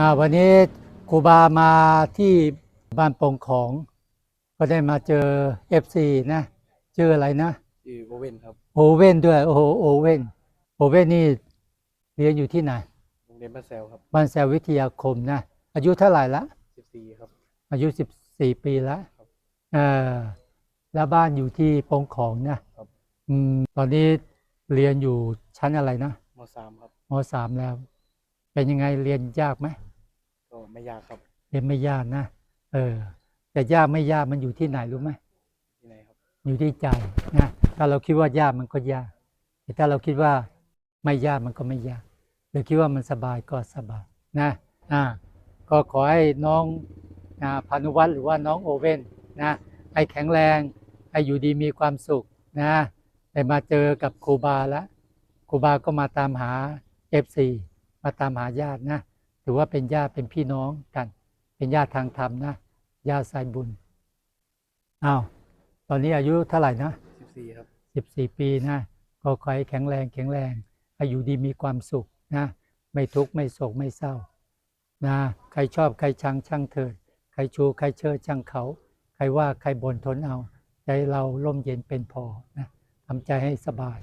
อ่าวันนี้ครูบามาที่บ้านโปงของ ก็ได้มาเจอ FC นะชื่ออะไรนะชื่อโอเว่นครับโอเว่นด้วยโอ้โหโอเว่นโอเว่นนี่เรียนอยู่ที่ไหนโรงเรียนบ้านแซวครับบ้านแซววิทยาคมนะอายุเท่าไหร่ละ14ครับอายุ14ปีแล้วครับเออแล้วบ้านอยู่ที่โปงของนะครับอืมตอนนี้เรียนอยู่ชั้นอะไรนะม .3 ครับมสามแล้ว เป็นยังไงเรียนยากไหมก็ ไม่ยากครับเรียนไม่ยากนะเออแต่ยากไม่ยากมันอยู่ที่ไหนรู้ไหมที่ไหนครับอยู่ที่ใจนะถ้าเราคิดว่ายากมันก็ยากแต่ถ้าเราคิดว่าไม่ยากมันก็ไม่ยากหรือคิดว่ามันสบายก็สบายนะอ่าก็ขอให้น้องอ่าพานุวัฒน์หรือว่าน้องโอเว่นนะให้แข็งแรงให้อยู่ดีมีความสุขนะได้มาเจอกับครูบาแล้วครูบาก็มาตามหา FC มาตามหาญาตินะ ถือว่าเป็นญาติเป็นพี่น้องกัน เป็นญาติทางธรรมนะญาติสายบุญอ้าวตอนนี้อายุเท่าไหร่นะ14ครับสิบสี่ปีนะก็ขอให้แข็งแรงแข็งแรงให้อยู่ดีมีความสุขนะ ไม่ทุกข์ไม่โศกไม่เศร้านะใครชอบใครชังช่างเถิดใครชูใครเชิดช่างเขา ใครว่าใครบ่นทนเอา ใจเราร่มเย็นเป็นพอนะทำใจให้สบาย